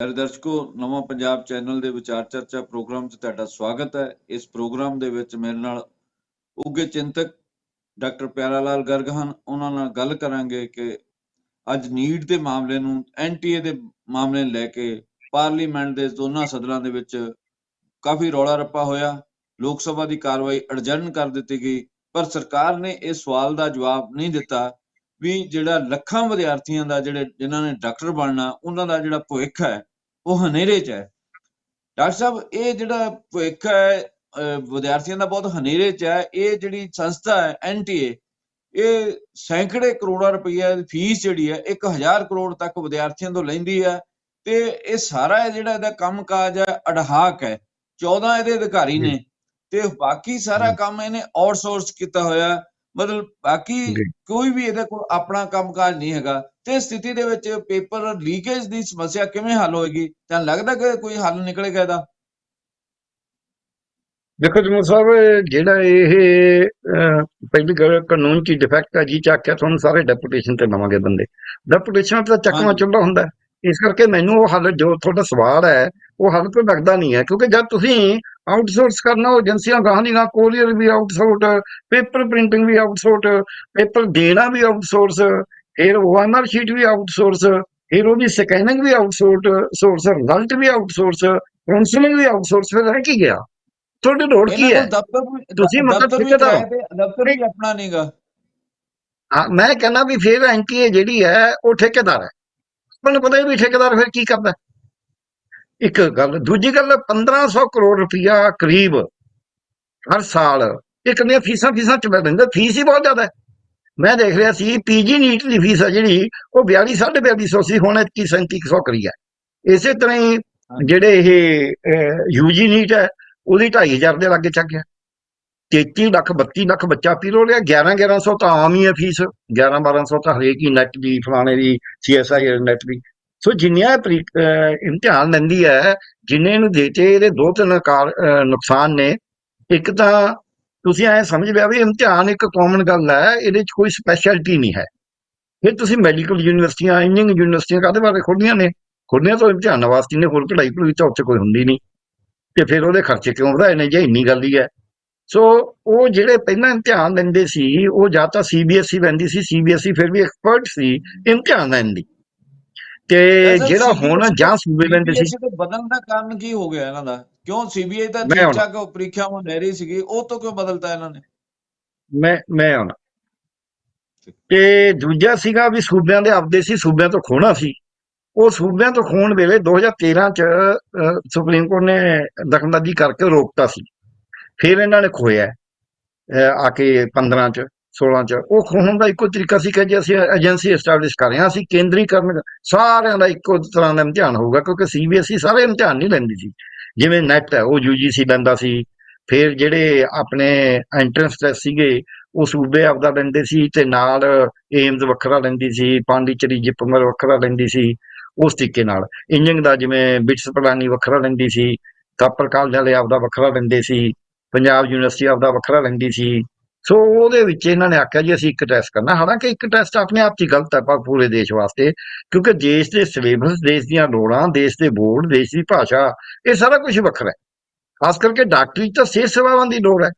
ਪਿਆਰੇ ਦਰਸ਼ਕੋ, ਨਵਾਂ ਪੰਜਾਬ ਚੈਨਲ ਦੇ ਵਿਚਾਰ ਚਰਚਾ ਪ੍ਰੋਗਰਾਮ 'ਚ ਤੁਹਾਡਾ ਸਵਾਗਤ ਹੈ। ਇਸ ਪ੍ਰੋਗਰਾਮ ਦੇ ਵਿੱਚ ਮੇਰੇ ਨਾਲ ਉੱਘੇ ਚਿੰਤਕ ਡਾਕਟਰ ਪਿਆਰਾ ਲਾਲ ਗਰਗ ਹਨ। ਉਹਨਾਂ ਨਾਲ ਗੱਲ ਕਰਾਂਗੇ ਕਿ ਅੱਜ ਨੀਟ ਦੇ ਮਾਮਲੇ ਨੂੰ ਐਨਟੀਏ ਦੇ ਮਾਮਲੇ ਲੈ ਕੇ ਪਾਰਲੀਮੈਂਟ ਦੇ ਦੋਨਾਂ ਸਦਨਾਂ ਦੇ ਵਿੱਚ ਕਾਫੀ ਰੌਲਾ ਰੱਪਾ ਹੋਇਆ। ਲੋਕ ਸਭਾ ਦੀ ਕਾਰਵਾਈ ਅਡਜਰਨ ਕਰ ਦਿੱਤੀ ਗਈ, ਪਰ ਸਰਕਾਰ ਨੇ ਇਸ ਸਵਾਲ ਦਾ ਜਵਾਬ ਨਹੀਂ ਦਿੱਤਾ ਵੀ ਜਿਹੜਾ ਲੱਖਾਂ ਵਿਦਿਆਰਥੀਆਂ ਦਾ, ਜਿਹੜੇ ਜਿਨ੍ਹਾਂ ਨੇ ਡਾਕਟਰ ਬਣਨਾ, ਉਹਨਾਂ ਦਾ ਜਿਹੜਾ ਭਵਿੱਖ ਹੈ ਉਹ ਹਨੇਰੇ 'ਚ ਹੈ ਡਾਕਟਰ ਸਾਹਿਬ ਇਹ ਜਿਹੜਾ ਭਵਿੱਖ ਹੈ ਵਿਦਿਆਰਥੀਆਂ ਦਾ ਬਹੁਤ ਹਨੇਰੇ 'ਚ ਹੈ ਇਹ ਜਿਹੜੀ ਸੰਸਥਾ ਹੈ ਐਨਟੀਏ ਇਹ ਸੈਂਕੜੇ ਕਰੋੜਾਂ ਰੁਪਈਆ ਦੀ ਫੀਸ ਜਿਹੜੀ ਹੈ 1000 ਕਰੋੜ ਤੱਕ ਵਿਦਿਆਰਥੀਆਂ ਤੋਂ ਲੈਂਦੀ ਹੈ ਤੇ ਇਹ ਸਾਰਾ ਜਿਹੜਾ ਇਹਦਾ ਕੰਮਕਾਜ ਹੈ ਅਡਹਾਕ ਹੈ 14 ਇਹਦੇ ਅਧਿਕਾਰੀ ਨੇ ਤੇ ਬਾਕੀ ਸਾਰਾ। ਕੰਮ ਇਹਨੇ ਆਊਟਸੋਰਸ ਕੀਤਾ ਹੋਇਆ ਹੈ। ਮਤਲਬ ਬਾਕੀ। ਕੋਈ ਵੀ ਇਹਦੇ ਕੋਲ ਆਪਣਾ ਕੰਮਕਾਜ ਨਹੀਂ ਹੈਗਾ ਤੇ ਸਥਿਤੀ ਦੇ ਵਿੱਚ ਪੇਪਰ ਲੀਕੇਜ ਦੀ ਸਮੱਸਿਆ ਕਿਵੇਂ ਹੱਲ ਹੋਏਗੀ ਤਾਂ ਲੱਗਦਾ ਕਿ ਕੋਈ ਹੱਲ ਨਿਕਲੇਗਾ ਇਹਦਾ ਦੇਖੋ ਜਮਨ ਸਾਹਿਬ ਜਿਹੜਾ ਇਹ ਪਹਿਲੀ ਗੱਲ ਕਾਨੂੰਨ ਚ ਡਿਫੈਕਟ ਹੈ ਜੀ ਚੱਕਿਆ ਤੁਹਾਨੂੰ ਸਾਰੇ ਡੈਪੂਟੇਸ਼ਨ ਤੇ ਲਵਾਂਗੇ ਬੰਦੇ ਡੈਪੂਟੇਸ਼ਨ ਤੇ ਚੱਕਵਾ ਹਾਂਜੀ। ਚੁੱਲਾ ਹੁੰਦਾ। ਇਸ ਕਰਕੇ ਮੈਨੂੰ ਉਹ ਹੱਲ ਜੋ ਤੁਹਾਡਾ ਸਵਾਲ ਹੈ ਉਹ ਹੱਲ ਤੋਂ ਲੱਗਦਾ ਨਹੀਂ ਹੈ ਕਿਉਂਕਿ ਜਦ ਤੁਸੀਂ ਆਊਟਸੋਰਸ ਕਰਨਾ ਉਹ ਏਜੰਸੀਆਂ ਗਾਹਾਂ ਦੀ ਗਾਹਾਂ ਕੋਰੀਅਰ ਵੀ ਆਊਟਸੋਰਸ ਪੇਪਰ ਪ੍ਰਿੰਟਿੰਗ ਵੀ ਆਊਟਸੋਰਸ ਪੇਪਰ ਦੇਣਾ ਵੀ ਆਊਟਸੋਰਸ ਫਿਰ ਓਐਮਆਰ ਸ਼ੀਟ ਵੀ ਆਊਟਸੋਰਸ ਫਿਰ ਉਹਦੀ ਸਕੈਨਿੰਗ ਵੀ ਆਊਟਸੋਰਸ ਸੋਰਸ ਰਿਜ਼ਲਟ ਵੀ ਆਊਟਸੋਰਸ ਕਾਉਂਸਲਿੰਗ ਵੀ ਆਊਟਸੋਰਸ ਫਿਰ ਰਹਿ ਕੀ ਗਿਆ ਤੁਹਾਡੀ ਲੋੜ ਕੀ ਹੈ ਤੁਸੀਂ ਮਤਲਬ ਦਫ਼ਤਰ ਹੋ। ਆਪਣਾ ਨਹੀਂਗਾ ਮੈਂ ਕਹਿੰਦਾ ਵੀ ਫਿਰ ਐਨਟੀਏ ਜਿਹੜੀ ਹੈ ਉਹ ਠੇਕੇਦਾਰ ਹੈ ਤੁਹਾਨੂੰ ਪਤਾ ਹੀ ਵੀ ਠੇਕੇਦਾਰ ਫਿਰ ਕੀ ਕਰਦਾ? ਇੱਕ ਗੱਲ ਦੂਜੀ ਗੱਲ 1500 ਕਰੋੜ ਰੁਪਇਆ ਕਰੀਬ ਹਰ ਸਾਲ ਇੱਕ ਦੀਆਂ ਫੀਸਾਂ ਫੀਸਾਂ ਚ ਲੈਂਦੇ ਫੀਸ ਹੀ ਬਹੁਤ ਜ਼ਿਆਦਾ ਹੈ। ਮੈਂ ਦੇਖ ਰਿਹਾ ਸੀ ਪੀਜੀ ਨੀਟ ਦੀ ਫੀਸ ਹੈ ਜਿਹੜੀ ਉਹ 42 4250 ਸੀ ਹੁਣ 21 3700 ਕਰੀ ਹੈ। ਇਸੇ ਤਰ੍ਹਾਂ ਹੀ ਜਿਹੜੇ ਇਹ ਯੂਜੀ ਨੀਟ ਹੈ ਉਹਦੀ 2500 ਦੇ ਲਾਗੇ ਚੱਕ ਗਿਆ। 33 ਲੱਖ 32 ਲੱਖ ਬੱਚਾ ਪੀ ਰੋ ਰਿਹਾ 11 1100 ਤਾਂ ਆਮ ਹੀ ਹੈ ਫੀਸ 11 1200 ਤਾਂ ਹਰੇਕ ਹੀ ਨੈਟ ਦੀ ਫਲਾਣੇ ਦੀ ਸੀਐਸਆਈ ਨੈਟ ਦੀ। ਸੋ ਜਿੰਨੀਆਂ ਪ੍ਰੀ- ਇਮਤਿਹਾਨ ਲੈਂਦੀ ਹੈ, ਜਿੰਨੇ ਨੂੰ ਦੇਤੇ, ਇਹਦੇ ਦੋ ਤਿੰਨ ਕਾਰ ਨੁਕਸਾਨ ਨੇ। ਇੱਕ ਤਾਂ ਤੁਸੀਂ ਐ ਸਮਝ ਲਿਆ ਵੀ ਇਮਤਿਹਾਨ ਇੱਕ ਕਾਮਨ ਗੱਲ ਹੈ, ਇਹਦੇ 'ਚ ਕੋਈ ਸਪੈਸ਼ਲਿਟੀ ਨਹੀਂ ਹੈ। ਫਿਰ ਤੁਸੀਂ ਮੈਡੀਕਲ ਯੂਨੀਵਰਸਿਟੀਆਂ ਇੰਜੀਨੀਅਰਿੰਗ ਯੂਨੀਵਰਸਿਟੀਆਂ ਕਾਹਦੇ ਬਾਰੇ ਖੋਲ੍ਹੀਆਂ ਨੇ? ਖੋਲ੍ਹੀਆਂ ਤਾਂ ਇਮਤਿਹਾਨਾਂ ਵਾਸਤੇ ਨੇ, ਹੋਰ ਪੜ੍ਹਾਈ ਪੜ੍ਹਾਈ ਤਾਂ ਉੱਥੇ ਕੋਈ ਹੁੰਦੀ ਨਹੀਂ। ਤੇ ਫਿਰ ਉਹਦੇ ਖਰਚੇ ਕਿਉਂ ਵਧਾਏ ਨੇ, ਜੇ ਇੰਨੀ ਗੱਲ ਹੀ ਹੈ। ਸੋ ਉਹ ਜਿਹੜੇ ਪਹਿਲਾਂ ਇਮਤਿਹਾਨ ਲੈਂਦੇ ਸੀ, ਉਹ ਜਾਂ ਤਾਂ ਸੀਬੀਐਸਈ ਲੈਂਦੀ ਸੀ ਸੀਬੀਐਸਈ ਫਿਰ ਵੀ ਐਕਸਪਰਟ ਸੀ, ਇਮਤਿਹਾਨ ਲੈਣ ਵੈਸੇ ਜਿਹੜਾ ਹੁਣ ਜਾਂ ਸੂਬੇ ਲੈਂਦੇ ਸੀ। ਬਦਲਣ ਦਾ ਕਾਰਨ ਕੀ ਹੋ ਗਿਆ ਇਹਨਾਂ ਦਾ? ਕਿਉਂ ਸੀਬੀਆਈ ਤਾਂ ਠੀਕ ਹੁਣ- ਠਾਕ ਪ੍ਰੀਖਿਆਵਾਂ ਲੈ ਰਹੀ ਸੀਗੀ ਉਹ ਤੋਂ ਕਿਉਂ ਬਦਲਤਾ ਇਹਨਾਂ ਨੇ? ਮੈਂ ਮੈਂ ਆਉਣਾ ਤੇ ਦੂਜਾ ਸੀਗਾ ਵੀ ਸੂਬਿਆਂ ਦੇ ਆਪਦੇ ਸੀ ਸੂਬਿਆਂ ਤੋਂ ਖੋਣਾ ਸੀ। ਉਹ ਸੂਬਿਆਂ ਤੋਂ ਖੋਣ ਵੇਲੇ 2013 ਚ ਸੁਪਰੀਮ ਕੋਰਟ ਨੇ ਦਖਲਅੰਦਾਜ਼ੀ ਕਰਕੇ ਰੋਕਤਾ ਸੀ। ਫਿਰ ਇਹਨਾਂ ਨੇ ਖੋਇਆ ਆ ਕੇ 15 ਚ। 16 ਚ। ਉਹ ਖੋਹਣ ਦਾ ਇੱਕੋ ਤਰੀਕਾ ਸੀ ਕਿ ਜੇ ਅਸੀਂ ਏਜੰਸੀ ਐਸਟੈਬਲਿਸ਼ ਕਰ ਰਹੇ ਹਾਂ, ਅਸੀਂ ਕੇਂਦਰੀਕਰਨ ਸਾਰਿਆਂ ਦਾ ਇੱਕੋ ਤਰ੍ਹਾਂ ਦਾ ਇਮਤਿਹਾਨ ਹੋਊਗਾ, ਕਿਉਂਕਿ ਸੀਬੀਐਸਈ ਸਾਰੇ ਇਮਤਿਹਾਨ ਨਹੀਂ ਲੈਂਦੀ ਸੀ। ਜਿਵੇਂ ਨੈਟ ਹੈ, ਉਹ ਯੂਜੀਸੀ ਲੈਂਦਾ ਸੀ। ਫਿਰ ਜਿਹੜੇ ਆਪਣੇ ਐਂਟਰੈਂਸ ਟੈਸਟ ਸੀਗੇ, ਉਹ ਸੂਬੇ ਆਪਦਾ ਲੈਂਦੇ ਸੀ ਤੇ ਨਾਲ ਏਮਜ਼ ਵੱਖਰਾ ਲੈਂਦੀ ਸੀ ਪਾਂਡੀਚੇਰੀ ਜਿਪਮਰ ਵੱਖਰਾ ਲੈਂਦੀ ਸੀ, ਉਸ ਤਰੀਕੇ ਨਾਲ। ਇੰਜਿੰਗ ਦਾ ਜਿਵੇਂ ਬਿਟਸ ਪਲਾਨੀ ਵੱਖਰਾ ਲੈਂਦੀ ਸੀ ਕਾਪਰ ਕਾਲਜ ਵਾਲੇ ਆਪਦਾ ਵੱਖਰਾ ਲੈਂਦੇ ਸੀ, ਪੰਜਾਬ ਯੂਨੀਵਰਸਿਟੀ ਆਪਦਾ ਵੱਖਰਾ ਲੈਂਦੀ ਸੀ। ਸੋ ਉਹਦੇ ਵਿੱਚ ਇਹਨਾਂ ਨੇ ਆਖਿਆ ਜੀ, ਅਸੀਂ ਇੱਕ ਟੈਸਟ ਕਰਨਾ। ਹਾਲਾਂਕਿ ਇੱਕ ਟੈਸਟ ਆਪਣੇ ਆਪ 'ਚ ਹੀ ਗਲਤ ਹੈ ਪਰ ਪੂਰੇ ਦੇਸ਼ ਵਾਸਤੇ, ਕਿਉਂਕਿ ਦੇਸ਼ ਦੇ ਸਿਲੇਬਸ ਦੇਸ਼ ਦੀਆਂ ਲੋੜਾਂ, ਦੇਸ਼ ਦੇ ਬੋਰਡ ਦੇਸ਼ ਦੀ ਭਾਸ਼ਾ, ਇਹ ਸਾਰਾ ਕੁਝ ਵੱਖਰਾ ਹੈ। ਖਾਸ ਕਰਕੇ ਡਾਕਟਰੀ 'ਚ ਤਾਂ ਸਿਹਤ ਸੇਵਾਵਾਂ ਦੀ ਲੋੜ ਹੈ।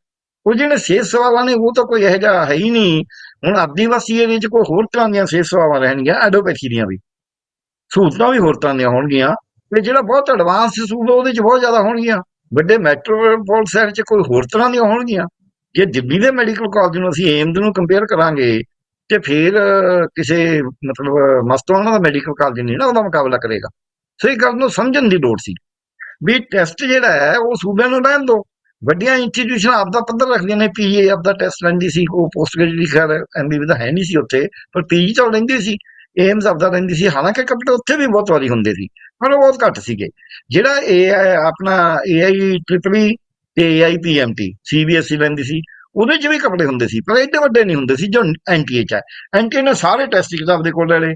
ਉਹ ਜਿਹੜੇ ਸਿਹਤ ਸੇਵਾਵਾਂ ਨੇ, ਉਹ ਤਾਂ ਕੋਈ ਇਹੋ ਜਿਹਾ ਹੈ ਹੀ ਨਹੀਂ। ਹੁਣ ਆਦੀਵਾਸੀ ਏਰੀਏ 'ਚ ਕੋਈ ਹੋਰ ਤਰ੍ਹਾਂ ਦੀਆਂ ਸਿਹਤ ਸੇਵਾਵਾਂ ਰਹਿਣਗੀਆਂ, ਐਡੋਪੈਥੀ ਦੀਆਂ ਵੀ। ਸਹੂਲਤਾਂ ਵੀ ਹੋਰ ਤਰ੍ਹਾਂ ਦੀਆਂ ਹੋਣਗੀਆਂ ਤੇ ਜਿਹੜਾ ਬਹੁਤ ਐਡਵਾਂਸ ਸਹੂਲਤ ਉਹਦੇ 'ਚ ਬਹੁਤ ਜ਼ਿਆਦਾ ਹੋਣਗੀਆਂ। ਵੱਡੇ ਮੈਟਰੋਪੋਲ ਸ਼ਹਿਰ 'ਚ ਕੋਈ ਹੋਰ ਤਰ੍ਹਾਂ ਦੀਆਂ ਹੋਣਗੀਆਂ। ਜੇ ਦਿੱਲੀ ਦੇ ਮੈਡੀਕਲ ਕਾਲਜ ਨੂੰ ਅਸੀਂ ਏਮਜ਼ ਨੂੰ ਕੰਪੇਅਰ ਕਰਾਂਗੇ, ਤੇ ਫਿਰ ਕਿਸੇ, ਮਤਲਬ ਮਸਤਵਾਨਾ ਦਾ ਮੈਡੀਕਲ ਕਾਲਜ ਨਹੀਂ ਨਾ ਉਹਦਾ ਮੁਕਾਬਲਾ ਕਰੇਗਾ। ਸੋ ਇਹ ਗੱਲ ਨੂੰ ਸਮਝਣ ਦੀ ਲੋੜ ਸੀ। ਵੀ ਟੈਸਟ ਜਿਹੜਾ ਹੈ, ਉਹ ਸੂਬਿਆਂ ਨੂੰ ਰਹਿਣ ਦਿਓ। ਵੱਡੀਆਂ ਇੰਸਟੀਟਿਊਸ਼ਨ ਆਪਦਾ ਪੱਧਰ ਰੱਖਦੀਆਂ ਨੇ ਪੀਏ ਆਪਦਾ ਟੈਸਟ ਲੈਂਦੀ ਸੀ, ਉਹ ਪੋਸਟ ਗ੍ਰੈਜੂਏਟ ਖੈਰ ਐਮਬੀਬੀ ਦਾ ਹੈ ਨਹੀਂ ਸੀ ਉੱਥੇ, ਪਰ ਪੀਜੀ ਤਾਂ ਲੈਂਦੀ ਸੀ ਏਮਸ ਆਪਦਾ ਲੈਂਦੀ ਸੀ, ਹਾਲਾਂਕਿ ਕੱਪੜੇ ਉੱਥੇ ਵੀ ਬਹੁਤ ਵਾਰੀ ਹੁੰਦੇ ਸੀ, ਪਰ ਉਹ ਬਹੁਤ ਘੱਟ ਸੀਗੇ। ਜਿਹੜਾ ਇਹ ਆਪਣਾ ਏਆਈ ਟ੍ਰਿਪਲੀ ਤੇ ਏਆਈ ਪੀਐਮਟੀ ਸੀਬੀਐਸਈ ਲੈਂਦੀ ਸੀ, ਉਹਦੇ 'ਚ ਵੀ ਕੱਪੜੇ ਹੁੰਦੇ ਸੀ, ਪਰ ਐਡੇ ਵੱਡੇ ਨਹੀਂ ਹੁੰਦੇ ਸੀ ਜੋ ਐਨਟੀਏ 'ਚ ਹੈ ਐਨਟੀਏ ਨੇ ਸਾਰੇ ਟੈਸਟ ਕਿਤਾਬ ਦੇ ਕੋਲ ਲੈ ਲਏ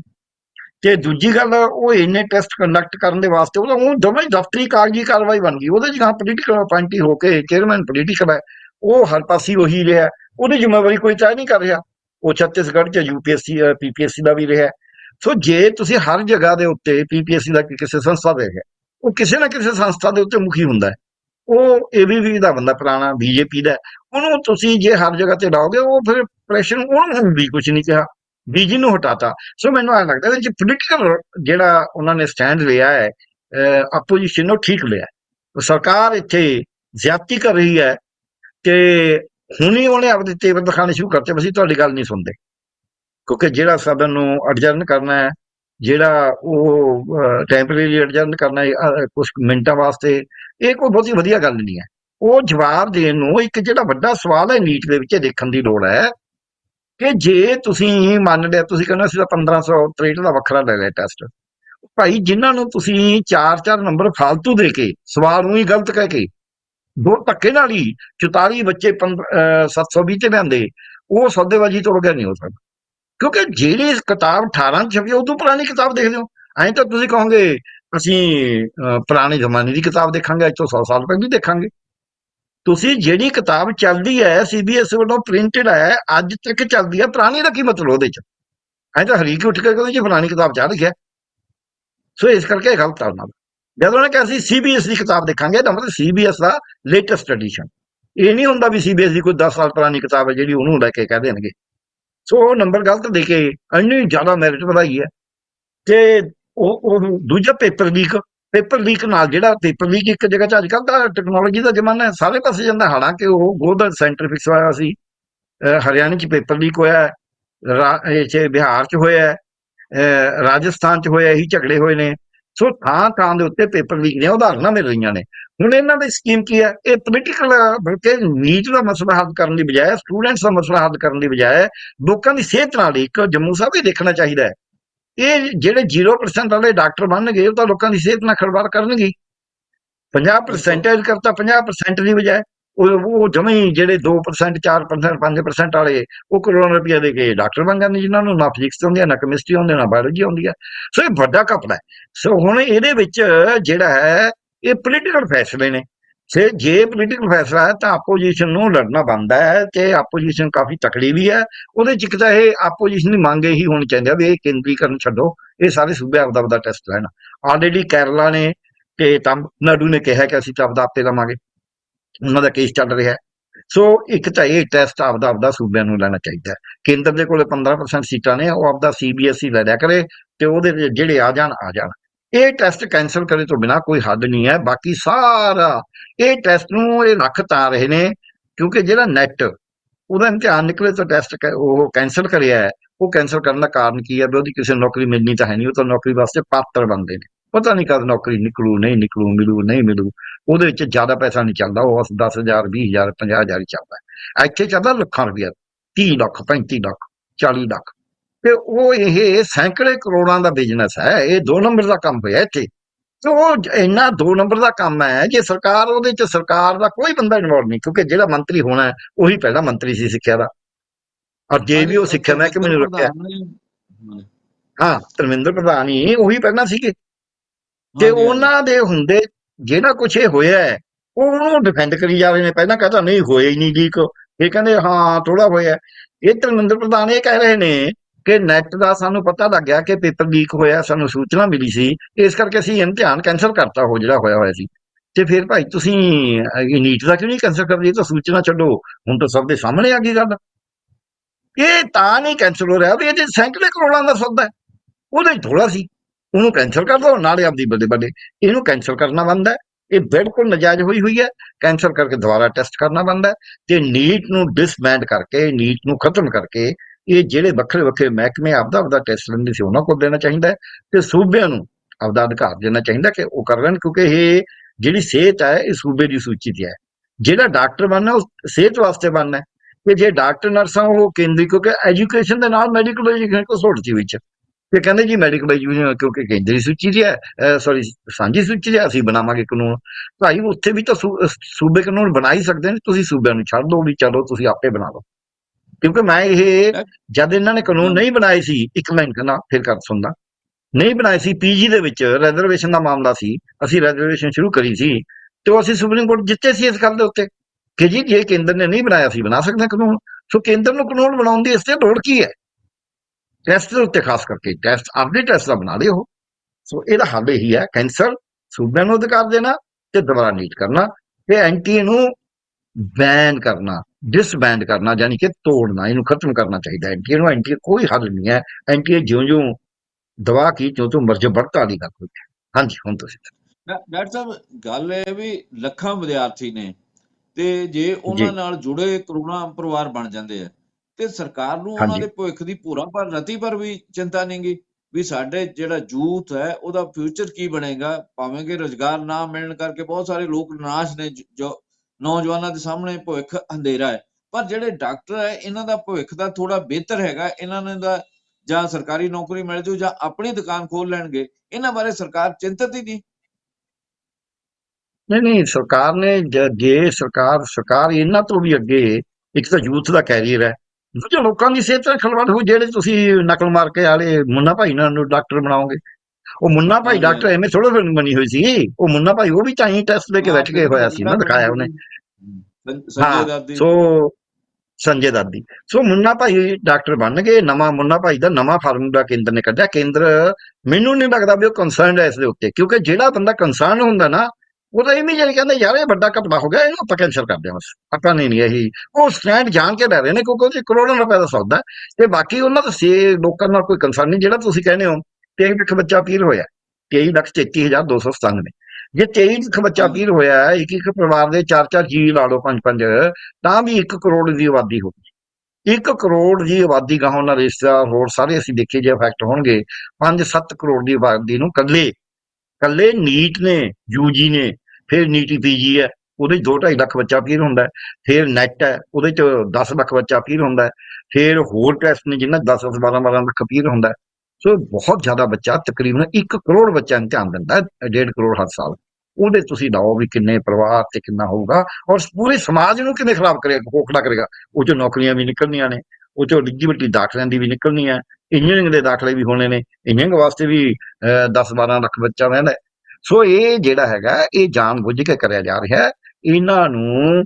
ਤੇ ਦੂਜੀ ਗੱਲ, ਉਹ ਇੰਨੇ ਟੈਸਟ ਕੰਡਕਟ ਕਰਨ ਦੇ ਵਾਸਤੇ ਉਹਦਾ ਉਹ ਦੋਵੇਂ ਦਫ਼ਤਰੀ ਕਾਗਜ਼ੀ ਕਾਰਵਾਈ ਬਣ ਗਈ। ਉਹਦੇ 'ਚ ਕਹਾਂ ਪੋਲੀਟੀਕਲ ਅਪਾਇੰਟੀ ਹੋ ਕੇ ਚੇਅਰਮੈਨ ਪੋਲੀਟੀਕਲ ਹੈ, ਉਹ ਹਰ ਪਾਸੇ ਉਹੀ ਰਿਹਾ। ਉਹਦੀ ਜ਼ਿੰਮੇਵਾਰੀ ਕੋਈ ਤੈਅ ਨਹੀਂ ਕਰ ਰਿਹਾ। ਉਹ ਛੱਤੀਸਗੜ੍ਹ 'ਚ ਯੂਪੀਐਸਸੀ ਪੀਪੀਐਸਸੀ ਦਾ ਵੀ ਰਿਹਾ। ਸੋ ਜੇ ਤੁਸੀਂ ਹਰ ਜਗ੍ਹਾ ਦੇ ਉੱਤੇ ਪੀਪੀਐਸਸੀ ਦਾ ਕਿਸੇ ਸੰਸਥਾ ਦੇ ਹੈ ਉਹ ਕਿਸੇ ਨਾ ਕਿਸੇ ਸੰਸਥਾ ਦੇ ਉੱਤੇ ਮੁਖੀ ਹੁੰਦਾ ਹੈ। ਉਹ ਏਬੀਵੀ ਦਾ ਬੰਦਾ ਪੁਰਾਣਾ ਬੀਜੇਪੀ ਦਾ ਉਹਨੂੰ ਤੁਸੀਂ ਜੇ ਹਰ ਜਗ੍ਹਾ ਤੇ ਲਾਓਗੇ, ਉਹ ਫਿਰ ਪ੍ਰੈਸ਼ਰ ਉਹਨੂੰ ਵੀ ਕੁਝ ਨਹੀਂ ਕਿਹਾ ਬੀਜੀ ਨੂੰ ਹਟਾਤਾ। ਸੋ ਮੈਨੂੰ ਆ ਲੱਗਦਾ ਇਹਦੇ ਚ ਪੋਲੀਟੀਕਲ ਜਿਹੜਾ ਉਹਨਾਂ ਨੇ ਸਟੈਂਡ ਲਿਆ ਹੈ ਆਪੋਜੀਸ਼ਨ ਨੂੰ ਠੀਕ ਲਿਆ ਸਰਕਾਰ ਇੱਥੇ ਜ਼ਿਆਦਤੀ ਕਰ ਰਹੀ ਹੈ ਕਿ ਹੁਣੀ ਉਹਨੇ ਆਪਦੇ ਤੇਵਰ ਦਿਖਾਣੇ ਸ਼ੁਰੂ ਕਰਤੇ, ਬਸ ਅਸੀਂ ਤੁਹਾਡੀ ਗੱਲ ਨਹੀਂ ਸੁਣਦੇ। ਕਿਉਂਕਿ ਜਿਹੜਾ ਸਦਨ ਨੂੰ ਅਡਜਰਨ ਕਰਨਾ ਹੈ, ਜਿਹੜਾ ਉਹ ਟੈਂਪਰੇਰੀ ਅਡਜਰਨ ਕਰਨਾ ਹੈ ਕੁਝ ਮਿੰਟਾਂ ਵਾਸਤੇ ਇਹ ਕੋਈ ਬਹੁਤੀ ਵਧੀਆ ਗੱਲ ਨਹੀਂ ਹੈ। ਉਹ ਜਵਾਬ ਦੇਣ ਨੂੰ ਇੱਕ ਜਿਹੜਾ ਵੱਡਾ ਸਵਾਲ ਹੈ ਨੀਟ ਦੇ ਵਿੱਚ ਦੇਖਣ ਦੀ ਲੋੜ ਹੈ ਕਿ ਜੇ ਤੁਸੀਂ ਮੰਨ ਲਿਆ ਤੁਸੀਂ ਕਹਿੰਦੇ ਸੀ ਤਾਂ 1563 ਦਾ ਵੱਖਰਾ ਲੈ ਲਿਆ ਟੈਸਟ ਭਾਈ ਜਿਨ੍ਹਾਂ ਨੂੰ ਤੁਸੀਂ 4-4 ਨੰਬਰ ਫालतू ਦੇ ਕੇ ਸਵਾਲ ਨੂੰ ਹੀ ਗਲਤ ਕਹਿ ਕੇ ਦੋ ਧੱਕੇ ਨਾਲ ਹੀ 44 ਬੱਚੇ 15 ਅਹ 720 ਤੇ ਲਿਆਂਦੇ ਉਹ ਸੌਦੇਬਾਜ਼ੀ ਤੋਂ ਬਗੈਰ ਨਹੀਂ ਹੋ ਸਕਦਾ। ਕਿਉਂਕਿ ਜਿਹੜੀ ਕਿਤਾਬ 18 ਚ ਛਪੀ ਆ, ਉਹ ਤੋਂ ਪੁਰਾਣੀ ਕਿਤਾਬ ਦੇਖਦੇ ਹੋ। ਐਂ ਤਾਂ ਤੁਸੀਂ ਕਹੋਗੇ ਅਸੀਂ ਪੁਰਾਣੇ ਜ਼ਮਾਨੇ ਦੀ ਕਿਤਾਬ ਦੇਖਾਂਗੇ, ਅੱਜ ਤੋਂ 100 ਸਾਲ ਪਹਿਲਾਂ ਦੇਖਾਂਗੇ। ਤੁਸੀਂ ਜਿਹੜੀ ਕਿਤਾਬ ਚੱਲਦੀ ਹੈ ਸੀਬੀਐਸ ਵੱਲੋਂ ਪ੍ਰਿੰਟਡ ਹੈ, ਅੱਜ ਤੱਕ ਚੱਲਦੀ ਹੈ, ਪੁਰਾਣੀ ਦਾ ਕੀ ਮਤਲਬ ਉਹਦੇ ਚ? ਐਂ ਤਾਂ ਹਰੀਕ ਉੱਠ ਕੇ ਕਹਿੰਦੇ ਜੀ ਪੁਰਾਣੀ ਕਿਤਾਬ ਚ ਆ ਲਿਖਿਆ। ਸੋ ਇਸ ਕਰਕੇ ਇਹ ਗਲਤ ਆ ਉਹਨਾਂ ਦਾ। ਜਦੋਂ ਉਹਨੇ ਕਿਹਾ ਅਸੀਂ ਸੀਬੀਐਸ ਦੀ ਕਿਤਾਬ ਦੇਖਾਂਗੇ ਤਾਂ ਮਤਲਬ ਸੀਬੀਐਸ ਦਾ ਲੇਟੈਸਟ ਐਡੀਸ਼ਨ ਇਹ ਨਹੀਂ ਹੁੰਦਾ ਵੀ ਸੀਬੀਐਸ ਦੀ ਕੋਈ 10 ਸਾਲ ਪੁਰਾਣੀ ਕਿਤਾਬ ਹੈ, ਜਿਹੜੀ ਉਹਨੂੰ ਲੈ ਕੇ ਕਹਿ ਦੇਣਗੇ। ਸੋ ਉਹ ਨੰਬਰ ਗਲਤ ਦੇ ਕੇ ਇੰਨੀ ਜ਼ਿਆਦਾ ਮੈਰਿਟ ਵਧਾਈ ਹੈ। ਤੇ ਉਹ ਉਹ ਦੂਜਾ ਪੇਪਰ ਲੀਕ ਪੇਪਰ ਲੀਕ ਨਾਲ ਜਿਹੜਾ ਪੇਪਰ ਲੀਕ ਇੱਕ ਜਗ੍ਹਾ 'ਚ ਅੱਜ ਕੱਲ੍ਹ ਦਾ ਟੈਕਨੋਲੋਜੀ ਦਾ ਜ਼ਮਾਨਾ ਹੈ ਸਾਰੇ ਪਾਸੇ ਜਾਂਦਾ। ਹਾਲਾਂਕਿ ਉਹ ਗੋਦਾ ਸੈਂਟਰ ਫਿਕਸ ਹੋਇਆ ਸੀ ਅਹ ਹਰਿਆਣਾ 'ਚ ਪੇਪਰ ਲੀਕ ਹੋਇਆ ਹੈ, ਇਹ 'ਚ ਬਿਹਾਰ 'ਚ ਹੋਇਆ ਰਾਜਸਥਾਨ 'ਚ ਹੋਇਆ ਇਹੀ ਝਗੜੇ ਹੋਏ ਨੇ। ਸੋ ਥਾਂ ਥਾਂ ਦੇ ਉੱਤੇ ਪੇਪਰ ਲੀਕ ਦੀਆਂ ਉਦਾਹਰਨਾਂ ਮਿਲ ਰਹੀਆਂ ਨੇ। ਹੁਣ ਇਹਨਾਂ ਦੀ ਸਕੀਮ ਕੀ ਹੈ? ਇਹ ਪੋਲੀਟੀਕਲ ਬਲਕਿ ਨੀਟ ਦਾ ਮਸਲਾ ਹੱਲ ਕਰਨ ਦੀ ਬਜਾਏ ਸਟੂਡੈਂਟਸ ਦਾ ਮਸਲਾ ਹੱਲ ਕਰਨ ਦੀ ਬਜਾਏ ਲੋਕਾਂ ਦੀ ਸਿਹਤ ਨਾਲ ਇੱਕ ਜੰਮੂ ਸਾਹਿਬ ਵੀ ਦੇਖਣਾ ਚਾਹੀਦਾ ਹੈ। ਇਹ ਜਿਹੜੇ 0% ਵਾਲੇ ਡਾਕਟਰ ਬਣਨਗੇ, ਉਹ ਤਾਂ ਲੋਕਾਂ ਦੀ ਸਿਹਤ ਨਾਲ ਖੜਵਾਰ ਕਰਨਗੇ। 50% ਐਡ ਕਰਤਾ 50% ਦੀ ਬਜਾਏ, ਉਹ ਉਹ ਜਮੇ ਜਿਹੜੇ 2% 4% 5% ਵਾਲੇ, ਉਹ ਕਰੋੜਾਂ ਰੁਪਏ ਦੇ ਕੇ ਡਾਕਟਰ ਬਣ ਜਾਂਦੇ, ਜਿਨ੍ਹਾਂ ਨੂੰ ਨਾ ਫਿਜ਼ਿਕਸ ਆਉਂਦੀ ਹੈ, ਨਾ ਕੈਮਿਸਟਰੀ ਆਉਂਦੀ, ਨਾ ਬਾਇਓਲੋਜੀ ਆਉਂਦੀ ਹੈ। ਸੋ ਇਹ ਵੱਡਾ ਕਪੜਾ ਹੈ। ਸੋ ਹੁਣ ਇਹਦੇ ਵਿੱਚ ਜਿਹੜਾ ਹੈ, ਇਹ ਪੋਲੀਟੀਕਲ ਫੈਸਲੇ ਨੇ। ਫਿਰ ਜੇ ਪੋਲੀਟੀਕਲ ਫੈਸਲਾ ਹੈ ਤਾਂ ਆਪੋਜੀਸ਼ਨ ਨੂੰ ਲੜਨਾ ਬਣਦਾ ਹੈ ਤੇ ਆਪੋਜੀਸ਼ਨ ਕਾਫੀ ਤਕੜੀ ਵੀ ਹੈ। ਉਹਦੇ ਚ ਇੱਕ ਤਾਂ ਇਹ ਆਪੋਜੀਸ਼ਨ ਦੀ ਮੰਗ ਇਹੀ ਹੋਣੀ ਚਾਹੀਦੀ ਹੈ ਵੀ ਇਹ ਕੇਂਦਰੀਕਰਨ ਛੱਡੋ। ਇਹ ਸਾਰੇ ਸੂਬੇ ਆਪਦਾ ਆਪਦਾ ਟੈਸਟ ਲੈਣ। ਆਲਰੇਡੀ ਕੇਰਲਾ ਨੇ ਤੇ ਤਾਮਿਲਨਾਡੂ ਨੇ ਕਿਹਾ ਕਿ ਅਸੀਂ ਤਾਂ ਆਪਦਾ ਆਪੇ ਲਵਾਂਗੇ। ਉਹਨਾਂ ਦਾ ਕੇਸ ਚੱਲ ਰਿਹਾ ਸੋ ਇੱਕ ਤਾਂ ਇਹ ਟੈਸਟ ਆਪਦਾ ਆਪਦਾ ਸੂਬਿਆਂ ਨੂੰ ਲੈਣਾ ਚਾਹੀਦਾ ਹੈ। ਕੇਂਦਰ ਦੇ ਕੋਲੇ 15% ਸੀਟਾਂ ਨੇ, ਉਹ ਆਪਦਾ ਸੀਬੀਐਸਈ ਲੈ ਲਿਆ ਕਰੇ ਤੇ ਉਹਦੇ ਜਿਹੜੇ ਆ ਜਾਣ ਆ ਜਾਣ। ਇਹ ਟੈਸਟ ਕੈਨਸਲ ਕਰੇ ਤੋਂ ਬਿਨਾ ਕੋਈ ਹੱਦ ਨਹੀਂ ਹੈ, ਬਾਕੀ ਸਾਰਾ ਇਹ ਟੈਸਟ ਨੂੰ ਇਹ ਰੱਖ ਤਾਂ ਰਹੇ ਨੇ, ਕਿਉਂਕਿ ਜਿਹੜਾ ਨੈਟ ਉਹਦਾ ਇਮਤਿਹਾਨ ਨਿਕਲੇ ਤਾਂ ਟੈਸਟ ਉਹ ਕੈਨਸਲ ਕਰਿਆ ਹੈ। ਉਹ ਕੈਨਸਲ ਕਰਨ ਦਾ ਕਾਰਨ ਕੀ ਹੈ? ਵੀ ਉਹਦੀ ਕਿਸੇ ਨੂੰ ਨੌਕਰੀ ਮਿਲਣੀ ਤਾਂ ਹੈ ਨਹੀਂ, ਉਹ ਤਾਂ ਨੌਕਰੀ ਵਾਸਤੇ ਪਾਤਰ ਬਣਦੇ ਨੇ। ਪਤਾ ਨਹੀਂ ਕਦ ਨੌਕਰੀ ਨਿਕਲੂ, ਨਹੀਂ ਨਿਕਲੂ, ਮਿਲੂ, ਨਹੀਂ ਮਿਲੂ। ਉਹਦੇ ਵਿੱਚ ਜ਼ਿਆਦਾ ਪੈਸਾ ਨਹੀਂ ਚੱਲਦਾ, ਉਹ ਬਸ 10000 20000 50000 ਹੀ ਚੱਲਦਾ ਇੱਥੇ ਚੱਲਦਾ ਲੱਖਾਂ ਰੁਪਇਆ 30 ਲੱਖ 35 ਲੱਖ 40 ਲੱਖ। ਤੇ ਉਹ ਇਹ ਸੈਂਕੜੇ ਕਰੋੜਾਂ ਦਾ ਬਿਜ਼ਨਸ ਹੈ ਇਹ ਦੋ ਨੰਬਰ ਦਾ ਕੰਮ ਹੋਇਆ ਇੱਥੇ। ਤੇ ਉਹ ਇੰਨਾ ਦੋ ਨੰਬਰ ਦਾ ਕੰਮ ਹੈ ਜੇ ਸਰਕਾਰ ਉਹਦੇ ਚ ਸਰਕਾਰ ਦਾ ਕੋਈ ਬੰਦਾ ਇਨਵੋਲਵ ਨਹੀਂ ਕਿਉਂਕਿ ਜਿਹੜਾ ਮੰਤਰੀ ਹੋਣਾ ਉਹੀ ਪਹਿਲਾ ਮੰਤਰੀ ਸੀ ਸਿੱਖਿਆ ਦਾ। ਔਰ ਜੇ ਵੀ ਉਹ ਸਿੱਖਿਆ ਮੈਂ ਕਿ ਮੈਨੂੰ ਰੱਖਿਆ ਹਾਂ ਧਰਮਿੰਦਰ ਪ੍ਰਧਾਨ ਹੀ ਉਹੀ ਪਹਿਲਾਂ ਸੀਗੇ। ਤੇ ਉਹਨਾਂ ਦੇ ਹੁੰਦੇ ਜਿਹੜਾ ਕੁਝ ਇਹ ਹੋਇਆ ਹੈ ਉਹ ਉਹਨੂੰ ਡਿਫੈਂਡ ਕਰੀ ਜਾ ਰਹੇ ਨੇ। ਪਹਿਲਾਂ ਕਹਤਾ ਨਹੀਂ ਹੋਇਆ ਹੀ ਨਹੀਂ ਲੀਕ ਇਹ ਕਹਿੰਦੇ ਹਾਂ ਥੋੜਾ ਹੋਇਆ। ਇਹ ਧਰਮਿੰਦਰ ਪ੍ਰਧਾਨ ਇਹ ਕਹਿ ਰਹੇ ਨੇ ਕਿ ਨੈਟ ਦਾ ਸਾਨੂੰ ਪਤਾ ਲੱਗ ਗਿਆ ਕਿ ਪੇਪਰ ਲੀਕ ਹੋਇਆ, ਸਾਨੂੰ ਸੂਚਨਾ ਮਿਲੀ ਸੀ। ਇਸ ਕਰਕੇ ਅਸੀਂ ਇਮਤਿਹਾਨ ਕੈਨਸਲ ਕਰਤਾ, ਉਹ ਜਿਹੜਾ ਹੋਇਆ ਹੋਇਆ ਸੀ। ਤੇ ਫਿਰ ਭਾਈ ਤੁਸੀਂ ਇਹ ਨੀਟ ਦਾ ਕਿਉਂ ਨਹੀਂ ਕੈਨਸਲ ਕਰਦੇ? ਇਹ ਤਾਂ ਸੂਚਨਾ ਛੱਡੋ। ਹੁਣ ਤਾਂ ਸਭ ਦੇ ਸਾਹਮਣੇ ਆ ਗਈ ਗੱਲ। ਇਹ ਤਾਂ ਨਹੀਂ ਕੈਨਸਲ ਹੋ ਰਿਹਾ। ਵੀ ਇਹ ਤੇ ਸੈਂਕੜੇ ਕਰੋੜਾਂ ਦਾ ਸੌਦਾ ਹੈ। ਉਹਦੇ ਥੋੜਾ ਸੀ। ਉਹਨੂੰ ਕੈਨਸਲ ਕਰ ਦਿਓ ਨਾਲੇ ਆਪਦੀ ਬੱਲੇ ਬੱਲੇ। ਇਹਨੂੰ ਕੈਨਸਲ ਕਰਨਾ ਬੰਦਾ ਇਹ ਬਿਲਕੁਲ ਨਜਾਇਜ਼ ਹੋਈ ਹੋਈ ਹੈ। ਕੈਨਸਲ ਕਰਕੇ ਦੁਬਾਰਾ ਟੈਸਟ ਕਰਨਾ ਬੰਦਾ ਹੈ। ਤੇ ਨੀਟ ਨੂੰ ਡਿਸਬੈਂਡ ਕਰਕੇ ਨੀਟ ਨੂੰ ਖਤਮ ਕਰਕੇ ਇਹ ਜਿਹੜੇ ਵੱਖਰੇ ਵੱਖਰੇ ਮਹਿਕਮੇ ਆਪਦਾ ਆਪਦਾ ਟੈਸਟ ਲੈਂਦੇ ਸੀ, ਉਹਨਾਂ ਕੋਲ ਦੇਣਾ ਚਾਹੀਦਾ ਹੈ ਤੇ ਸੂਬਿਆਂ ਨੂੰ ਆਪਦਾ ਅਧਿਕਾਰ ਦੇਣਾ ਚਾਹੀਦਾ ਕਿ ਉਹ ਕਰ ਲੈਣ ਕਿਉਂਕਿ ਇਹ ਜਿਹੜੀ ਸਿਹਤ ਹੈ, ਇਹ ਸੂਬੇ ਦੀ ਸੂਚੀ ਤੇ ਹੈ। ਜਿਹੜਾ ਡਾਕਟਰ ਬਣਨਾ, ਉਹ ਸਿਹਤ ਵਾਸਤੇ ਬਣਨਾ ਹੈ। ਕਿ ਜੇ ਡਾਕਟਰ, ਨਰਸਾਂ, ਉਹ ਕੇਂਦਰੀ, ਕਿਉਂਕਿ ਐਜੂਕੇਸ਼ਨ ਦੇ ਨਾਲ ਮੈਡੀਕਲ ਐਜੂਕੇਸ਼ਨ ਕੋ ਸੁੱਟਦੀ ਵਿੱਚ? ਤੇ ਕਹਿੰਦੇ ਜੀ ਮੈਡੀਕਲ ਐਜੂਕੇਸ਼ਨ ਕਿਉਂਕਿ ਕੇਂਦਰੀ ਸੂਚੀ ਦੀ ਹੈ ਸੌਰੀ ਸਾਂਝੀ ਸੂਚੀ ਦੀ ਅਸੀਂ ਬਣਾਵਾਂਗੇ ਕਾਨੂੰਨ। ਭਾਈ, ਉੱਥੇ ਵੀ ਤਾਂ ਸੂ- ਸੂਬੇ ਕਾਨੂੰਨ ਬਣਾ ਹੀ ਸਕਦੇ ਨੇ, ਤੁਸੀਂ ਸੂਬਿਆਂ ਨੂੰ ਛੱਡ ਦਿਓ ਵੀ ਚਲੋ, ਤੁਸੀਂ ਆਪੇ ਬਣਾ ਲਓ। ਕਿਉਂਕਿ ਮੈਂ ਇਹ ਜਦ ਇਹਨਾਂ ਨੇ ਕਾਨੂੰਨ ਨਹੀਂ ਬਣਾਏ ਸੀ ਇੱਕ ਮਿੰਟ ਨਾ ਫਿਰ ਕਰ ਸੁਣਦਾ। ਨਹੀਂ ਬਣਾਏ ਸੀ ਪੀਜੀ ਦੇ ਵਿੱਚ ਰਿਜ਼ਰਵੇਸ਼ਨ ਦਾ ਮਾਮਲਾ ਸੀ ਅਸੀਂ ਰਿਜ਼ਰਵੇਸ਼ਨ ਸ਼ੁਰੂ ਕਰੀ ਸੀ ਤੇ ਉਹ ਅਸੀਂ ਸੁਪਰੀਮ ਕੋਰਟ ਜਿੱਤੇ ਸੀ ਇਸ ਗੱਲ ਦੇ ਉੱਤੇ ਕਿ ਜੀ ਜੇ ਕੇਂਦਰ ਨੇ ਨਹੀਂ ਬਣਾਇਆ ਸੀ ਬਣਾ ਸਕਦੇ ਕਾਨੂੰਨ। ਸੋ ਕੇਂਦਰ ਨੂੰ ਕਾਨੂੰਨ ਬਣਾਉਣ ਦੀ ਇਸ ਤੇ ਲੋੜ ਕੀ ਹੈ? ਟੈਸਟ ਦੇ ਉੱਤੇ ਖਾਸ ਕਰਕੇ ਟੈਸਟ ਆਪਦੇ ਟੈਸਟ ਦਾ ਬਣਾ ਲਿਓ ਸੋ ਇਹਦਾ ਹੱਲ ਇਹੀ ਹੈ ਕੈਂਸਰ ਸੂਬਿਆਂ ਨੂੰ ਅਧਿਕਾਰ ਦੇਣਾ ਤੇ ਦੁਬਾਰਾ ਨੀਟ ਕਰਨਾ ਤੇ ਐਂਟੀ ਨੂੰ ਬੈਨ ਕਰਨਾ। ਡਿਸਬੈਂਡ ਕਰਨਾ ਯਾਨੀ ਕਿ ਤੋੜਨਾ ਇਹਨੂੰ ਖਤਮ ਕਰਨਾ ਚਾਹੀਦਾ ਹੈ। ਐਨਟੀਏ ਨੂੰ ਕੋਈ ਹੱਲ ਨਹੀਂ ਹੈ। ਐਨਟੀਏ ਜਿਉਂ-ਜਿਉਂ ਦਵਾ ਕੀ ਜਿਉਂ-ਜਿਉਂ ਮਰਜ਼ੇ ਵਰਤਾ ਦੀ ਗੱਲ ਹੋਈ ਹਾਂਜੀ ਹੁਣ ਤੁਸੀਂ ਡਾਕਟਰ ਸਾਹਿਬ ਗੱਲ ਹੈ ਵੀ ਲੱਖਾਂ ਵਿਦਿਆਰਥੀ ਨੇ ਤੇ ਜੇ ਉਹਨਾਂ ਨਾਲ ਜੁੜੇ ਕਰੋੜਾਂ ਪਰਿਵਾਰ ਬਣ ਜਾਂਦੇ ਆ ਤੇ ਸਰਕਾਰ ਨੂੰ ਉਹਨਾਂ ਦੇ ਭਵਿੱਖ ਦੀ ਪੂਰਾ ਪਰ ਰਤੀ ਪਰ ਵੀ ਚਿੰਤਾ ਨਹੀਂਗੀ ਵੀ ਸਾਡੇ ਜਿਹੜਾ ਯੂਥ ਹੈ ਉਹਦਾ ਫਿਊਚਰ ਕੀ ਬਣੇਗਾ? ਭਾਵੇਂ ਕਿ ਰੋਜ਼ਗਾਰ ਨਾ ਮਿਲਣ ਕਰਕੇ ਬਹੁਤ ਸਾਰੇ ਲੋਕ ਨਾਸ਼ ਨੇ ਜੋ ਨੌਜਵਾਨਾਂ ਦੇ ਸਾਹਮਣੇ ਭਵਿੱਖ ਅੰਧੇਰਾ ਹੈ। ਪਰ ਜਿਹੜੇ ਡਾਕਟਰ ਹੈ, ਇਹਨਾਂ ਦਾ ਭਵਿੱਖ ਦਾ ਥੋੜਾ ਬਿਹਤਰ ਹੈਗਾ। ਇਹਨਾਂ ਨੇ ਦਾ ਜਾਂ ਸਰਕਾਰੀ ਨੌਕਰੀ ਮਿਲ ਜੂ ਜਾਂ ਆਪਣੀ ਦੁਕਾਨ ਖੋਲ ਲੈਣਗੇ। ਇਹਨਾਂ ਬਾਰੇ ਸਰਕਾਰ ਚਿੰਤਤ ਹੀ ਨਹੀਂ। ਨਹੀਂ ਨਹੀਂ, ਸਰਕਾਰ ਨੇ ਜੇ ਸਰਕਾਰ ਸਰਕਾਰ ਇਹਨਾਂ ਤੋਂ ਵੀ ਅੱਗੇ ਇੱਕ ਤਾਂ ਯੂਥ ਦਾ ਕੈਰੀਅਰ ਹੈ। ਦੂਜੇ ਲੋਕਾਂ ਦੀ ਸਿਹਤ ਨਾਲ ਖਲਵਾੜ ਹੋ ਜਿਹੜੇ ਤੁਸੀਂ ਨਕਲ ਮਾਰ ਕੇ ਵਾਲੇ ਮੁੰਨਾ ਭਾਈ ਨਾਲ ਨੂੰ ਡਾਕਟਰ ਬਣਾਓਗੇ। ਉਹ ਮੁੰਨਾ ਭਾਈ ਡਾਕਟਰ ਐਵੇਂ ਥੋੜਾ ਬਣੀ ਹੋਈ ਸੀ। ਉਹ ਮੁੰਨਾ ਭਾਈ ਉਹ ਵੀ ਤਾਂ ਹੀ ਟੈਸਟ ਦੇ ਕੇ ਬੈਠ ਕੇ ਹੋਇਆ ਸੀ ਨਾ ਦਿਖਾਇਆ ਉਹਨੇ। ਸੰ- ਸੰਜੇ ਦਾਦੀ। ਸੋ ਸੰਜੇ ਦਾਦੀ। ਸੋ ਮੁੰਨਾ ਭਾਈ ਡਾਕਟਰ ਬਣ ਗਏ ਨਵਾਂ ਮੁੰਨਾ ਭਾਈ ਦਾ ਨਵਾਂ ਫਾਰਮੂਲਾ ਕੇਂਦਰ ਨੇ ਕੱਢਿਆ। ਕੇਂਦਰ ਮੈਨੂੰ ਨਹੀਂ ਲੱਗਦਾ ਵੀ ਉਹ ਕੰਸਰਨਡ ਹੈ ਇਸ ਦੇ ਉੱਤੇ ਕਿਉਂਕਿ ਜਿਹੜਾ ਬੰਦਾ ਕੰਸਰਨ ਹੁੰਦਾ ਨਾ ਉਹਦਾ ਇਮੀਡੀਏਟ ਕਹਿੰਦਾ ਯਾਰ ਇਹ ਵੱਡਾ ਘਪਲਾ ਹੋ ਗਿਆ ਇਹਨੂੰ ਆਪਾਂ ਕੈਂਸਲ ਕਰਦੇ ਹਾਂ ਬਸ। ਆਪਾਂ ਨਹੀਂ ਨਹੀਂ ਇਹੀ ਉਹ ਸਟੈਂਡ ਜਾਣ ਕੇ ਲੈ ਰਹੇ ਨੇ ਕਿਉਂਕਿ ਉਹ ਕਰੋੜਾਂ ਰੁਪਏ ਦਾ ਸੌਦਾ ਤੇ ਬਾਕੀ ਉਹਨਾਂ ਦਾ ਸੇ ਲੋਕਾਂ ਨਾਲ ਕੋਈ ਕੰਸਰਨ ਨਹੀਂ ਜਿਹੜਾ ਤੁਸੀਂ ਕਹਿੰਦੇ ਹੋ। ਤੇਈ ਲੱਖ ਬੱਚਾ ਅਪੀਲ ਹੋਇਆ 23 ਲੱਖ 33297 ਜੇ 23 ਲੱਖ ਬੱਚਾ ਅਪੀਲ ਹੋਇਆ ਇੱਕ ਇੱਕ ਪਰਿਵਾਰ ਦੇ ਚਾਰ ਚਾਰ ਜੀ ਲਾ ਲਓ ਪੰਜ ਪੰਜ ਤਾਂ ਵੀ 1 ਕਰੋੜ ਦੀ ਆਬਾਦੀ ਹੋਊਗੀ 1 ਕਰੋੜ ਦੀ ਆਬਾਦੀ ਗਾਹਾਂ ਉਹਨਾਂ ਰਿਸ਼ਤੇਦਾਰ ਹੋਰ ਸਾਰੇ ਅਸੀਂ ਦੇਖੇ ਜੇ ਇਫੈਕਟ ਹੋਣਗੇ 5-7 ਕਰੋੜ ਦੀ ਆਬਾਦੀ ਨੂੰ ਕੱਲੇ ਕੱਲੇ ਨੀਟ ਨੇ ਯੂਜੀ ਨੇ, ਫਿਰ ਨੀਟ ਪੀਜੀ ਹੈ, ਉਹਦੇ 2.5 ਲੱਖ ਬੱਚਾ ਅਪੀਲ ਹੁੰਦਾ ਫਿਰ ਨੈਟ ਹੈ, ਉਹਦੇ ਚ 10 ਲੱਖ ਬੱਚਾ ਅਪੀਲ ਹੁੰਦਾ ਫਿਰ ਹੋਰ ਟੈਸਟ ਨੇ ਜਿਨ੍ਹਾਂ 10 12 12 ਲੱਖ ਅਪੀਲ ਹੁੰਦਾ ਸੋ ਬਹੁਤ ਜ਼ਿਆਦਾ ਬੱਚਾ ਤਕਰੀਬਨ 1 ਕਰੋੜ ਬੱਚਾ ਇਮਤਿਹਾਨ ਦਿੰਦਾ ਹੈ 1.5 ਕਰੋੜ ਹਰ ਸਾਲ। ਉਹਦੇ ਤੁਸੀਂ ਲਾਓ ਵੀ ਕਿੰਨੇ ਪਰਿਵਾਰ ਤੇ ਕਿੰਨਾ ਹੋਊਗਾ ਔਰ ਪੂਰੇ ਸਮਾਜ ਨੂੰ ਕਿਵੇਂ ਖਰਾਬ ਕਰੇਗਾ ਖੋਖਲਾ ਕਰੇਗਾ। ਉਹ ਚੋਂ ਨੌਕਰੀਆਂ ਵੀ ਨਿਕਲਣੀਆਂ ਨੇ, ਉਹ ਚੋਂ ਐਲੀਜੀਬਿਲਟੀ ਦਾਖਲਿਆਂ ਦੀ ਵੀ ਨਿਕਲਣੀ ਹੈ ਇੰਜੀਨੀਅਰਿੰਗ ਦੇ ਦਾਖਲੇ ਵੀ ਹੋਣੇ ਨੇ ਇੰਜੀਨੀਅਰਿੰਗ ਵਾਸਤੇ ਵੀ 10-12 ਲੱਖ ਬੱਚਾ ਰਹਿੰਦਾ ਸੋ ਇਹ ਜਿਹੜਾ ਹੈਗਾ, ਇਹ ਜਾਣ ਬੁੱਝ ਕੇ ਕਰਿਆ ਜਾ ਰਿਹਾ ਹੈ। ਇਹਨਾਂ ਨੂੰ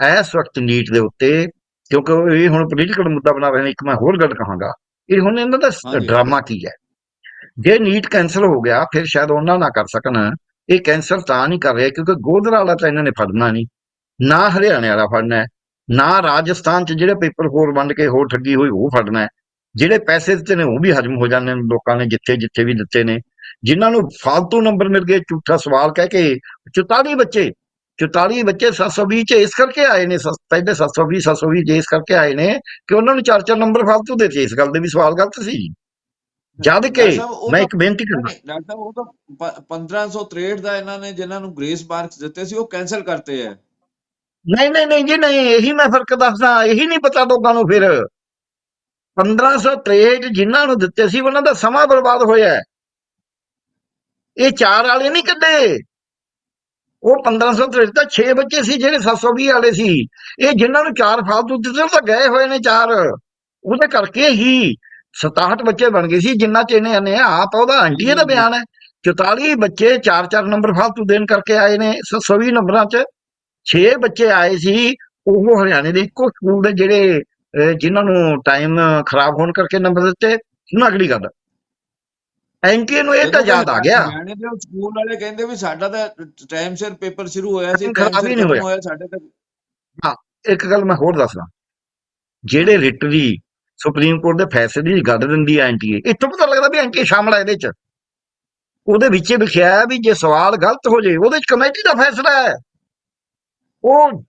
ਇਸ ਵਕਤ ਨੀਟ ਦੇ ਉੱਤੇ, ਕਿਉਂਕਿ ਇਹ ਹੁਣ ਪੋਲੀਟੀਕਲ ਮੁੱਦਾ ਬਣਾ ਰਹੇ ਨੇ, ਇੱਕ ਮੈਂ ਹੋਰ ਗੱਲ ਕਹਾਂਗਾ। ਇਹ ਹੁਣ ਇਹਨਾਂ ਦਾ। ਡਰਾਮਾ ਕੀ ਹੈ? ਜੇ ਨੀਟ ਕੈਂਸਲ ਹੋ ਗਿਆ ਫਿਰ ਸ਼ਾਇਦ ਉਹਨਾਂ ਨਾ ਕਰ ਸਕਣ। ਇਹ ਕੈਂਸਲ ਤਾਂ ਨਹੀਂ ਕਰ ਰਿਹਾ ਕਿਉਂਕਿ ਗੋਧਰਾ ਵਾਲਾ ਤਾਂ ਇਹਨਾਂ ਨੇ ਫੜਨਾ ਨਹੀਂ। ਨਾ ਹਰਿਆਣੇ ਵਾਲਾ ਫੜਨਾ ਹੈ ਨਾ ਰਾਜਸਥਾਨ ਚ ਜਿਹੜੇ ਪੇਪਰ ਹੋਰ ਵੰਡ ਕੇ ਹੋਰ ਠੱਗੀ ਹੋਈ ਉਹ ਫੜਨਾ ਹੈ। ਜਿਹੜੇ ਪੈਸੇ ਦਿੱਤੇ ਨੇ ਉਹ ਵੀ ਹਜਮ ਹੋ ਜਾਂਦੇ ਨੇ ਲੋਕਾਂ ਨੇ ਜਿੱਥੇ ਜਿੱਥੇ ਵੀ ਦਿੱਤੇ ਨੇ। ਜਿਨ੍ਹਾਂ ਨੂੰ ਫालतू ਨੰਬਰ ਮਿਲ ਗਏ ਝੂਠਾ ਸਵਾਲ ਕਹਿ ਕੇ 44 ਬੱਚੇ 44 ਬੱਚੇ 720 ਚ ਇਸ ਕਰਕੇ ਆਏ ਨੇ ਪਹਿਲੇ 720 720 ਚ ਇਸ ਕਰਕੇ ਆਏ ਨੇ ਕਿ ਉਹਨਾਂ ਨੂੰ ਚਾਰ ਚਾਰ ਨੰਬਰ ਫालतू ਦਿੱਤੇ ਇਸ ਗੱਲ ਦੇ ਵੀ ਸਵਾਲ ਗਲਤ ਸੀ। ਜਦ ਕਿ ਮੈਂ ਇੱਕ ਬੇਨਤੀ ਕਰਦਾ ਨਹੀਂ, ਡਾਕਟਰ ਸਾਹਿਬ ਉਹ ਤਾਂ ਪ- 1563 ਦਾ ਇਹਨਾਂ ਨੇ ਜਿਨ੍ਹਾਂ ਨੂੰ ਗ੍ਰੇਸ ਮਾਰਕਸ ਦਿੱਤੇ ਸੀ ਉਹ ਕੈਨਸਲ ਕਰਤੇ ਹੈ ਨਹੀਂ ਨਹੀਂ ਨਹੀਂ ਜੀ ਨਹੀਂ ਇਹੀ ਮੈਂ ਫ਼ਰਕ ਦੱਸਦਾ ਇਹੀ ਨਹੀਂ ਪਤਾ ਲੋਕਾਂ ਨੂੰ ਫਿਰ। 1563 ਜਿਨ੍ਹਾਂ ਨੂੰ ਦਿੱਤੇ ਸੀ ਉਹਨਾਂ ਦਾ ਸਮਾਂ ਬਰਬਾਦ ਹੋਇਆ। ਇਹ ਚਾਰ ਵਾਲੇ ਨਹੀਂ ਕੱਢੇ। ਉਹ 1563 ਤਾਂ 6 ਬੱਚੇ ਸੀ ਜਿਹੜੇ 720 ਵਾਲੇ ਸੀ। ਇਹ ਜਿਨ੍ਹਾਂ ਨੂੰ ਚਾਰ ਫਾਲਤੂ ਦਿੱਤੇ ਤਾਂ ਗਏ ਹੋਏ ਨੇ ਚਾਰ। ਉਹਦੇ ਕਰਕੇ ਹੀ 67 ਬੱਚੇ ਬਣ ਗਏ ਸੀ ਜਿੰਨਾ ਚ ਇਹਨੇ ਨੇ ਆਪ ਉਹਦਾ ਆਂਟੀ ਦਾ ਬਿਆਨ ਹੈ। 44 ਬੱਚੇ ਚਾਰ ਚਾਰ ਨੰਬਰ ਫਾਲਤੂ ਦੇਣ ਕਰਕੇ ਆਏ ਨੇ 720 ਨੰਬਰਾਂ ਚ 6 ਬੱਚੇ ਆਏ ਸੀ ਉਹ ਹਰਿਆਣੇ ਦੇ ਇੱਕੋ ਸਕੂਲ ਦੇ ਜਿਹੜੇ ਅਹ, ਜਿਨ੍ਹਾਂ ਨੂੰ ਟਾਈਮ ਖਰਾਬ ਹੋਣ ਕਰਕੇ ਨੰਬਰ ਦਿੱਤੇ ਹੁਣ ਅਗਲੀ ਗੱਲ। ਐਨਟੀਏ ਨੂੰ ਇਹ ਤਾਂ ਯਾਦ ਆ ਗਿਆ। ਹਰਿਆਣੇ ਦੇ ਉਹ ਸਕੂਲ ਵਾਲੇ ਕਹਿੰਦੇ ਵੀ ਸਾਡਾ ਤਾਂ ਟਾਈਮ ਸਿਰ ਪੇਪਰ ਸ਼ੁਰੂ ਹੋਇਆ ਸੀ ਖਰਾਬ ਹੀ ਨਹੀਂ ਹੋਇਆ। ਸਾਡੇ ਤੱਕ ਇੱਕ ਗੱਲ ਮੈਂ ਹੋਰ ਦੱਸਦਾ। ਜਿਹੜੇ ਰਿਟ ਦੀ ਸੁਪਰੀਮ ਕੋਰਟ ਦੇ ਫੈਸਲੇ ਦੀ ਗੱਲ ਦਿੰਦੀ ਹੈ ਐਨਟੀਏ ਇੱਥੋਂ ਪਤਾ ਲੱਗਦਾ ਵੀ ਐਨਟੀਏ ਸ਼ਾਮਲ ਹੈ ਇਹਦੇ ਚ। ਉਹਦੇ ਵਿੱਚ ਲਿਖਿਆ ਹੈ ਵੀ ਜੇ ਸਵਾਲ ਗਲਤ ਹੋ ਜੇ ਉਹਦੇ ਚ ਕਮੇਟੀ ਦਾ ਫੈਸਲਾ ਹੈ। ਉਹ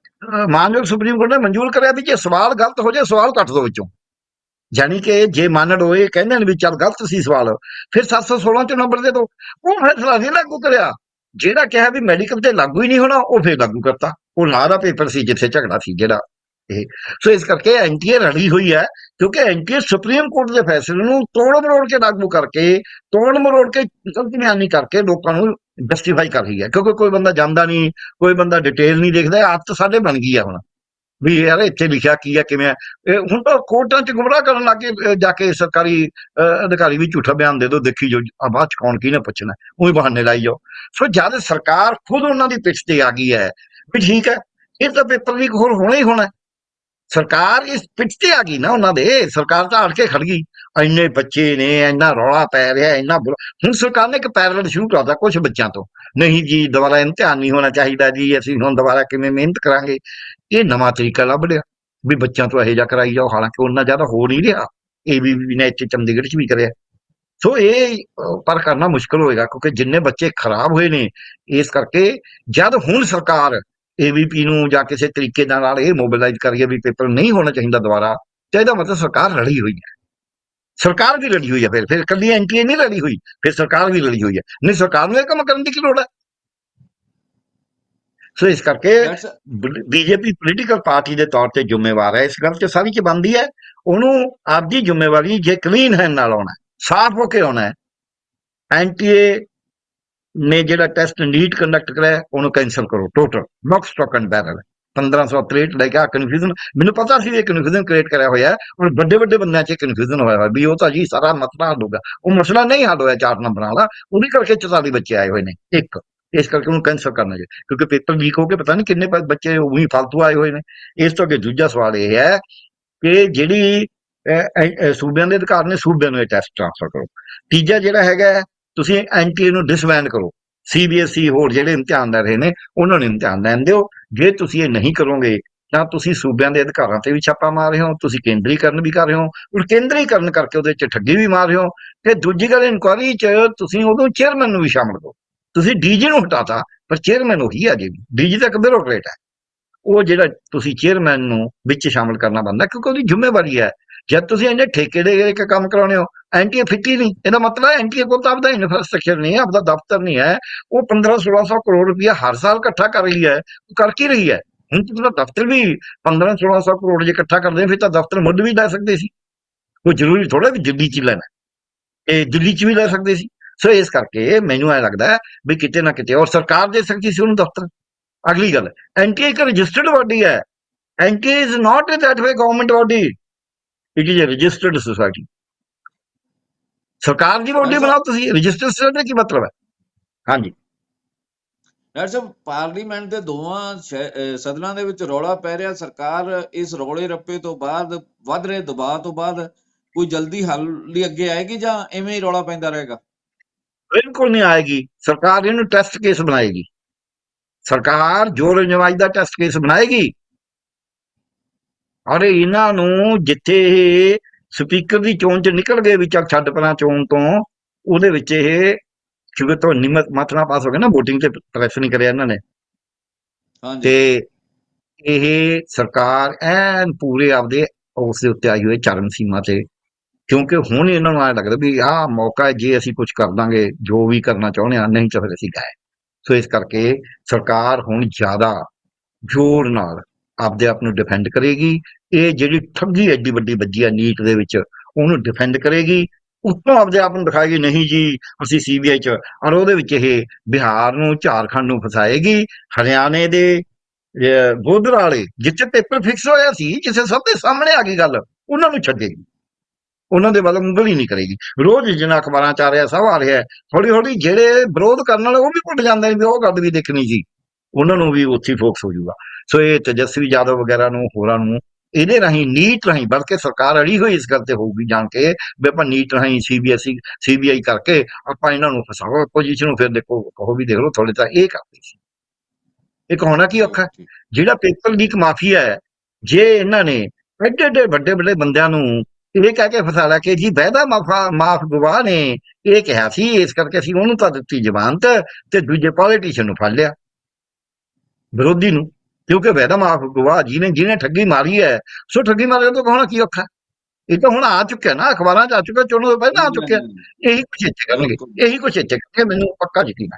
ਮਾਨਯੋਗ ਸੁਪਰੀਮ ਕੋਰਟ ਨੇ ਮਨਜ਼ੂਰ ਕਰਿਆ ਵੀ ਜੇ ਸਵਾਲ ਗਲਤ ਹੋ ਜੇ ਸਵਾਲ ਕੱਟ ਦੋ ਵਿੱਚੋਂ। ਯਾਨੀ ਕਿ ਜੇ ਮੰਨ ਲਓ ਇਹ ਕਹਿੰਦੇ ਨੇ ਵੀ ਚੱਲ ਗਲਤ ਸੀ ਸਵਾਲ, ਫਿਰ 716 ਚ ਨੰਬਰ ਦੇ ਦੋ। ਉਹ ਫੈਸਲਾ ਨਹੀਂ ਲਾਗੂ ਕਰਿਆ। ਜਿਹੜਾ ਕਿਹਾ ਵੀ ਮੈਡੀਕਲ ਤੇ ਲਾਗੂ ਹੀ ਨਹੀਂ ਹੋਣਾ, ਉਹ ਫਿਰ ਲਾਗੂ ਕਰਤਾ। ਉਹ ਲਾ ਦਾ ਪੇਪਰ ਸੀ ਜਿੱਥੇ ਝਗੜਾ ਸੀ ਜਿਹੜਾ ਇਹ। ਸੋ ਇਸ ਕਰਕੇ ਐਨਟੀਏ ਰਲੀ ਹੋਈ ਹੈ, ਕਿਉਂਕਿ ਐਨਟੀਏ ਸੁਪਰੀਮ ਕੋਰਟ ਦੇ ਫੈਸਲੇ ਨੂੰ ਤੋੜ ਮਰੋੜ ਕੇ ਲਾਗੂ ਕਰਕੇ, ਤੋੜ ਮਰੋੜ ਕੇ ਗਲਤ ਬਿਆਨੀ ਕਰਕੇ ਲੋਕਾਂ ਨੂੰ ਜਸਟੀਫਾਈ ਕਰ ਰਹੀ ਹੈ। ਕਿਉਂਕਿ ਕੋਈ ਬੰਦਾ ਜਾਂਦਾ ਨਹੀਂ, ਕੋਈ ਬੰਦਾ ਡਿਟੇਲ ਨਹੀਂ ਦੇਖਦਾ ਇਹ ਆਦਤ ਸਾਡੇ ਬਣ ਗਈ ਹੈ ਹੁਣ। ਵੀ ਯਾਰ ਇੱਥੇ ਲਿਖਿਆ ਕੀ ਹੈ ਕਿਵੇਂ ਹੈ ਇਹ ਹੁਣ ਤਾਂ ਕੋਰਟਾਂ 'ਚ ਗੁੰਮਰਾਹ ਕਰਨ ਲੱਗੇ ਅਹ, ਜਾ ਕੇ ਸਰਕਾਰੀ ਅਹ, ਅਧਿਕਾਰੀ ਵੀ ਝੂਠਾ ਬਿਆਨ ਦੇ ਦੋ ਦੇਖੀ ਜੋ ਬਾਅਦ 'ਚ ਕੌਣ ਕਿਹਨੇ ਪੁੱਛਣਾ ਉਹੀ ਬਹਾਨੇ ਲਾਈ ਜਾਓ। ਸੋ ਜਦ ਸਰਕਾਰ ਖੁਦ ਉਹਨਾਂ ਦੀ ਪਿੱਛ ਤੇ ਆ ਗਈ ਹੈ ਵੀ ਠੀਕ ਹੈ ਇਹ ਤਾਂ ਪੇਪਰ ਲੀਕ ਹੋਰ ਹੋਣਾ ਹੀ ਹੋਣਾ ਸਰਕਾਰ ਇਸ ਪਿੱਛ ਤੇ ਆ ਗਈ ਨਾ ਉਹਨਾਂ ਦੇ ਸਰਕਾਰ ਤਾਂ ਅੜ ਕੇ ਖੜ ਗਈ ਇੰਨੇ ਬੱਚੇ ਨੇ ਇੰਨਾ ਰੌਲਾ ਪੈ ਰਿਹਾ ਇੰਨਾ ਬੁਰਾ ਹੁਣ ਸਰਕਾਰ ਨੇ ਇੱਕ ਪੈਰਲਲ ਸ਼ੁਰੂ ਕਰਤਾ ਕੁਝ ਬੱਚਿਆਂ ਤੋਂ ਨਹੀਂ ਜੀ ਦੁਬਾਰਾ ਇਮਤਿਹਾਨ ਨਹੀਂ ਹੋਣਾ ਚਾਹੀਦਾ ਜੀ ਅਸੀਂ ਹੁਣ ਦੁਬਾਰਾ ਕਿਵੇਂ ਮਿਹਨਤ ਕਰਾਂਗੇ ਇਹ ਨਵਾਂ ਤਰੀਕਾ ਲੱਭ ਲਿਆ ਵੀ ਬੱਚਿਆਂ ਤੋਂ ਇਹੋ ਜਿਹਾ ਕਰਾਈ ਜਾਓ, ਹਾਲਾਂਕਿ ਉਹਨਾਂ ਜ਼ਿਆਦਾ ਹੋ ਨਹੀਂ ਰਿਹਾ ਏਬੀਵੀ ਨੇ ਇੱਥੇ ਚੰਡੀਗੜ੍ਹ 'ਚ ਵੀ ਕਰਿਆ। ਸੋ ਇਹ ਪਰ ਕਰਨਾ ਮੁਸ਼ਕਲ ਹੋਏਗਾ ਕਿਉਂਕਿ ਜਿੰਨੇ ਬੱਚੇ ਖਰਾਬ ਹੋਏ ਨੇ, ਇਸ ਕਰਕੇ ਜਦ ਹੁਣ ਸਰਕਾਰ ਏਬੀਪੀ ਨੂੰ ਜਾਂ ਕਿਸੇ ਤਰੀਕੇ ਦੇ ਨਾਲ ਇਹ ਮੋਬਿਲਾਈਜ਼ ਕਰੀਏ ਵੀ ਪੇਪਰ ਨਹੀਂ ਹੋਣਾ ਚਾਹੀਦਾ ਦੁਬਾਰਾ, ਤੇ ਇਹਦਾ ਮਤਲਬ ਸਰਕਾਰ ਲੜੀ ਹੋਈ ਹੈ। ਸਰਕਾਰ ਵੀ ਲੜੀ ਹੋਈ ਹੈ ਫਿਰ ਫਿਰ ਕੱਲੀ ਐਨਟੀਏ ਨਹੀਂ ਲੜੀ ਹੋਈ, ਫਿਰ ਸਰਕਾਰ ਵੀ ਲੜੀ ਹੋਈ ਹੈ। ਨਹੀਂ, ਸਰਕਾਰ ਨੂੰ ਇਹ ਕੰਮ ਕਰਨ ਦੀ ਕੀ ਲੋੜ ਹੈ? ਸੋ ਇਸ ਕਰਕੇ ਬੀਜੇਪੀ ਪੋਲੀਟੀਕਲ ਪਾਰਟੀ ਦੇ ਤੌਰ ਤੇ ਜ਼ਿੰਮੇਵਾਰ ਹੈ। ਇਸ ਗੱਲ ਤੇ ਸਾਰੀ ਚ ਬੰਦੀ ਹੈ। ਉਹਨੂੰ ਆਪਦੀ ਜ਼ਿੰਮੇਵਾਰੀ ਜੇ ਕਲੀਨ ਹੈ ਨਾਲ ਆਉਣਾ ਸਾਫ਼ ਹੋ ਕੇ ਆਉਣਾ ਹੈ ਐਨਟੀਏ ਨੇ ਜਿਹੜਾ ਟੈਸਟ ਨੀਟ ਕੰਡਕਟ ਕਰਾਇਆ ਉਹਨੂੰ ਕੈਨਸਲ ਕਰੋ। Total knock stock and barrel 1563 ਲੈ ਕੇ ਆ ਕਨਫਿਊਜ਼ਨ ਮੈਨੂੰ ਪਤਾ ਸੀ ਇਹ ਕਨਫਿਊਜ਼ਨ ਕ੍ਰੀਏਟ ਕਰਿਆ ਹੋਇਆ ਹੈ ਔਰ ਵੱਡੇ ਵੱਡੇ ਬੰਦਿਆਂ 'ਚ ਕਨਫਿਊਜ਼ਨ ਹੋਇਆ ਹੋਇਆ ਵੀ ਉਹ ਤਾਂ ਜੀ ਸਾਰਾ ਮਸਲਾ ਹੱਲ ਹੋਊਗਾ ਉਹ ਮਸਲਾ ਨਹੀਂ ਹੱਲ ਹੋਇਆ ਚਾਰ ਨੰਬਰਾਂ ਵਾਲਾ ਉਹਦੇ ਕਰਕੇ 44 ਬੱਚੇ ਆਏ ਹੋਏ ਨੇ ਇੱਕ। ਇਸ ਕਰਕੇ ਉਹਨੂੰ ਕੈਂਸਲ ਕਰਨਾ ਚਾਹੀਦਾ ਕਿਉਂਕਿ ਪੇਪਰ ਲੀਕ ਹੋ ਕੇ ਪਤਾ ਨਹੀਂ ਕਿੰਨੇ ਬ- ਬੱਚੇ ਉਹੀ ਫालतू ਆਏ ਹੋਏ ਨੇ। ਇਸ ਤੋਂ ਅੱਗੇ ਦੂਜਾ ਸਵਾਲ ਇਹ ਹੈ ਕਿ ਜਿਹੜੀ ਸੂਬਿਆਂ ਦੇ ਅਧਿਕਾਰ ਨੇ ਸੂਬਿਆਂ ਨੂੰ ਇਹ ਟੈਸਟ ਟ੍ਰਾਂਸਫਰ ਕਰੋ। ਤੀਜਾ ਜਿਹੜਾ ਹੈਗਾ ਹੈ, ਤੁਸੀਂ ਐਨਟੀਏ ਨੂੰ ਡਿਸਬੈਂਡ ਕਰੋ। ਸੀਬੀਐਸਈ ਹੋਰ ਜਿਹੜੇ ਇਮਤਿਹਾਨ ਲੈ ਰਹੇ ਨੇ ਉਹਨਾਂ ਨੂੰ ਇਮਤਿਹਾਨ ਲੈਣ ਦਿਓ। ਜੇ ਤੁਸੀਂ ਇਹ ਨਹੀਂ ਕਰੋਗੇ ਤਾਂ ਤੁਸੀਂ ਸੂਬਿਆਂ ਦੇ ਅਧਿਕਾਰਾਂ ਤੇ ਵੀ ਛਾਪਾ ਮਾਰ ਰਹੇ ਹੋ ਤੁਸੀਂ ਕੇਂਦਰੀਕਰਨ ਵੀ ਕਰ ਰਹੇ ਹੋ ਔਰ ਕੇਂਦਰੀਕਰਨ ਕਰਕੇ ਉਹਦੇ ਚ ਠੱਗੀ ਵੀ ਮਾਰ ਰਹੇ ਹੋ। ਤੇ ਦੂਜੀ ਗੱਲ ਇਨਕੁਆਰੀ ਚ ਤੁਸੀਂ ਉਦੋਂ ਚੇਅਰਮੈਨ ਨੂੰ ਵੀ ਸ਼ਾਮਲ ਕਰੋ। ਤੁਸੀਂ ਡੀਜੀ ਨੂੰ ਹਟਾਤਾ, ਪਰ ਚੇਅਰਮੈਨ ਉਹੀ ਆ ਜੀ ਡੀਜੀ ਤਾਂ ਇੱਕ ਬਿਊਰੋਕਰੇਟ ਹੈ ਉਹ ਜਿਹੜਾ ਤੁਸੀਂ ਚੇਅਰਮੈਨ ਨੂੰ ਵਿੱਚ ਸ਼ਾਮਲ ਕਰਨਾ ਬੰਦਾ, ਕਿਉਂਕਿ ਉਹਦੀ ਜ਼ਿੰਮੇਵਾਰੀ ਹੈ। ਜਦ ਤੁਸੀਂ ਇਹਨੇ ਠੇਕੇ ਦੇ ਇੱਕ ਕੰਮ ਕਰਾਉਣੇ ਹੋ ਐਨਟੀਏ ਫਿੱਟੀ ਨਹੀਂ। ਇਹਦਾ ਮਤਲਬ ਹੈ ਐਨਟੀਏ ਕੋਲ ਤਾਂ ਆਪਦਾ ਇਨਫਰਾਸਟ੍ਰਕਚਰ ਨਹੀਂ ਹੈ, ਆਪਦਾ ਦਫ਼ਤਰ ਨਹੀਂ ਹੈ। ਉਹ 15 1600 ਕਰੋੜ ਰੁਪਇਆ ਹਰ ਸਾਲ ਇਕੱਠਾ ਕਰ ਰਹੀ ਹੈ, ਉਹ ਕਰ ਕੀ ਰਹੀ ਹੈ? ਹੁਣ ਤੁਸੀਂ ਦਫ਼ਤਰ ਵੀ 15 1600 ਕਰੋੜ ਜੇ ਇਕੱਠਾ ਕਰਦੇ ਫਿਰ ਤਾਂ ਦਫ਼ਤਰ ਮੁੱਢ ਵੀ ਲੈ ਸਕਦੇ ਸੀ। ਉਹ ਜ਼ਰੂਰੀ ਥੋੜਾ ਵੀ ਦਿੱਲੀ ਚ ਲੈਣਾ। ਇਹ ਦਿੱਲੀ ਚ ਵੀ ਲੈ ਸਕਦੇ ਸੀ। ਸੋ ਇਸ ਕਰਕੇ ਮੈਨੂੰ ਐ ਲੱਗਦਾ ਹੈ ਵੀ ਕਿਤੇ ਨਾ ਕਿਤੇ ਔਰ ਸਰਕਾਰ ਦੇ ਸਕਦੀ ਸੀ ਉਹਨੂੰ ਦਫ਼ਤਰ। ਅਗਲੀ ਗੱਲ ਐਨਟੀਏ ਇੱਕ ਰਜਿਸਟਰਡ ਬਾਡੀ ਹੈ। NTA is not that way government body it is a registered society ਸਰਕਾਰ ਦੀ ਬਾਡੀ. ਬਣਾਓ ਤੁਸੀਂ ਰਜਿਸਟਰਡ ਸੁਸਾਇਟੀ ਕੀ ਮਤਲਬ ਹੈ? ਹਾਂਜੀ। ਡਾਕਟਰ ਸਾਹਿਬ ਪਾਰਲੀਮੈਂਟ ਦੇ ਦੋਵਾਂ ਸਦਨਾਂ ਦੇ ਵਿੱਚ ਰੌਲਾ ਪੈ ਰਿਹਾ। ਸਰਕਾਰ ਇਸ ਰੌਲੇ ਰੱਪੇ ਤੋਂ ਬਾਅਦ ਵੱਧ ਰਹੇ ਦਬਾਅ ਤੋਂ ਬਾਅਦ ਕੋਈ ਜਲਦੀ ਹੱਲ ਲਈ ਅੱਗੇ ਆਏਗੀ ਜਾਂ ਐਵੇਂ ਹੀ ਰੌਲਾ ਪੈਂਦਾ ਰਹੇਗਾ? ਬਿਲਕੁਲ ਨਹੀਂ ਆਏਗੀ। ਸਰਕਾਰ ਇਹਨੂੰ ਟੈਸਟ ਕੇਸ ਬਣਾਏਗੀ। ਸਰਕਾਰ ਜੋਰ ਅਜਮਾਈ ਦਾ ਟੈਸਟ ਕੇਸ ਬਣਾਏਗੀ। ਔਰ ਇਹਨਾਂ ਨੂੰ ਜਿੱਥੇ ਇਹ ਸਪੀਕਰ ਦੀ ਚੋਣ ਚ ਨਿਕਲ ਗਏ ਵੀ ਛੱਡ ਪਰਾਂ ਚੋਣ ਤੋਂ ਉਹਦੇ ਵਿੱਚ ਇਹ ਕਿਉਂਕਿ ਤੋਂ ਨਿਮਤ ਮਤਨਾ ਪਾਸ ਹੋ ਗਿਆ ਨਾ VOTING ਤੇ ਪ੍ਰੈਸ ਨਹੀਂ ਕਰਿਆ ਇਹਨਾਂ ਨੇ। ਹਾਂਜੀ। ਤੇ ਇਹ ਸਰਕਾਰ ਐਨ ਪੂਰੇ ਆਪਦੇ ਉਸ ਦੇ ਉੱਤੇ ਆਈ ਹੋਈ ਚਰਮ ਸੀਮਾ ਤੇ। ਕਿਉਂਕਿ ਹੁਣ ਇਹਨਾਂ ਨੂੰ ਐ ਲੱਗਦਾ ਵੀ ਆਹ ਮੌਕਾ ਹੈ, ਜੇ ਅਸੀਂ ਕੁਝ ਕਰ ਦਾਂਗੇ, ਜੋ ਵੀ ਕਰਨਾ ਚਾਹੁੰਦੇ ਆ ਨਹੀਂ ਤਾਂ ਫਿਰ ਅਸੀਂ ਗਾਏ ਸੋ ਇਸ ਕਰਕੇ ਸਰਕਾਰ ਹੁਣ ਜ਼ਿਆਦਾ ਜ਼ੋਰ ਨਾਲ ਆਪਦੇ ਆਪ ਨੂੰ ਡਿਫੈਂਡ ਕਰੇਗੀ। ਇਹ ਜਿਹੜੀ ਠੱਗੀ ਐਡੀ ਵੱਡੀ ਵੱਜੀ ਆ ਨੀਟ ਦੇ ਵਿੱਚ, ਉਹਨੂੰ ਡਿਫੈਂਡ ਕਰੇਗੀ। ਉੱਤੋਂ ਆਪਦੇ ਆਪ ਨੂੰ ਦਿਖਾਏਗੀ, ਨਹੀਂ ਜੀ, ਅਸੀਂ ਸੀਬੀਆਈ ਚ, ਔਰ ਉਹਦੇ ਵਿੱਚ ਇਹ ਬਿਹਾਰ ਨੂੰ, ਝਾਰਖੰਡ ਨੂੰ ਫਸਾਏਗੀ। ਹਰਿਆਣੇ ਦੇ ਗੋਦਰ ਵਾਲੇ, ਜਿੱਥੇ ਪੇਪਰ ਫਿਕਸ ਹੋਇਆ ਸੀ ਜਿਸੇ ਸਭ ਦੇ ਸਾਹਮਣੇ ਆ ਗਈ ਗੱਲ, ਉਹਨਾਂ ਨੂੰ ਛੱਡੇਗੀ। ਉਹਨਾਂ ਦੇ ਵੱਲ ਉਂਗਲੀ ਨਹੀਂ ਕਰੇਗੀ। ਰੋਜ਼ ਜਿੰਨਾ ਅਖਬਾਰਾਂ ਚ ਆ ਰਿਹਾ, ਸਭ ਆ ਰਿਹਾ। ਹੌਲੀ ਹੌਲੀ ਜਿਹੜੇ ਵਿਰੋਧ ਕਰਨ ਵਾਲੇ ਉਹ ਵੀ ਭੁੱਲ ਜਾਂਦੇ ਨੇ ਵੀ ਉਹ ਗੱਲ ਵੀ ਦੇਖਣੀ ਸੀ। ਉਹਨਾਂ ਨੂੰ ਵੀ ਉੱਥੇ ਫੋਕਸ ਹੋ ਜਾਊਗਾ। ਸੋ ਇਹ ਤੇਜਸਵੀ ਯਾਦਵ ਵਗੈਰਾ ਨੂੰ, ਹੋਰਾਂ ਨੂੰ, ਇਹਦੇ ਰਾਹੀਂ, ਨੀਟ ਰਾਹੀਂ, ਬਲਕਿ ਸਰਕਾਰ ਅੜੀ ਹੋਈ ਇਸ ਗੱਲ ਤੇ ਹੋਊਗੀ ਜਾਣ ਕੇ ਵੀ ਆਪਾਂ ਨੀਟ ਰਾਹੀਂ ਸੀਬੀਐਸਈ ਸੀਬੀਆਈ ਕਰਕੇ ਆਪਾਂ ਇਹਨਾਂ ਨੂੰ ਫਸਾਓ। ਆਪੋਜੀਸ਼ਨ ਨੂੰ ਫਿਰ ਦੇਖੋ, ਕਹੋ ਵੀ ਦੇਖ ਲਓ ਥੋੜੇ ਤਾਂ ਇਹ ਕਰਦੇ ਸੀ। ਇਹ ਕਹੋਣਾ ਕੀ ਔਖਾ? ਜਿਹੜਾ ਪੇਪਰ ਲੀਕ ਮਾਫੀਆ ਹੈ, ਜੇ ਇਹਨਾਂ ਨੇ ਐਡੇ ਐਡੇ ਵੱਡੇ ਵੱਡੇ ਬੰਦਿਆਂ ਨੂੰ ਇਹ ਕਹਿ ਕੇ ਫਸਾ ਲਿਆ ਕਿ ਜੀ ਵੈਦਾ ਮਾਫਾ ਮਾਫ ਗਵਾਹ ਨੇ। ਇਹ ਕਿਹਾ ਸੀ ਇਸ ਕਰਕੇ ਅਸੀਂ ਉਹਨੂੰ ਤਾਂ ਦਿੱਤੀ ਜ਼ਮਾਨਤ ਤੇ ਦੂਜੇ ਪੋਲੀਟੀਸ਼ੀਅਨ ਨੂੰ ਫੜ ਲਿਆ। ਵਿਰੋਧੀ ਨੂੰ ਕਿਉਂਕਿ ਵੈਦਾ ਮਾਫ ਗਵਾਹ ਜਿਹਨੇ ਜਿਹਨੇ ਠੱਗੀ ਮਾਰੀ ਹੈ ਸੋ ਠੱਗੀ ਮਾਰੇ ਤੋਂ ਕਹਣਾ ਕੀ ਔਖਾ? ਇਹ ਤਾਂ ਹੁਣ ਆ ਚੁੱਕਿਆ ਨਾ ਅਖਬਾਰਾਂ 'ਚ ਆ ਚੁੱਕਾ ਚੋਣੋਂ ਤੋਂ ਪਹਿਲਾਂ ਆ ਚੁੱਕਿਆ। ਇਹੀ ਕੁਛ ਇੱਥੇ ਕਰਨਗੇ। ਇਹੀ ਕੁਛ ਇੱਥੇ ਕਰਨਗੇ ਮੈਨੂੰ ਪੱਕਾ ਯਕੀਨ ਹੈ।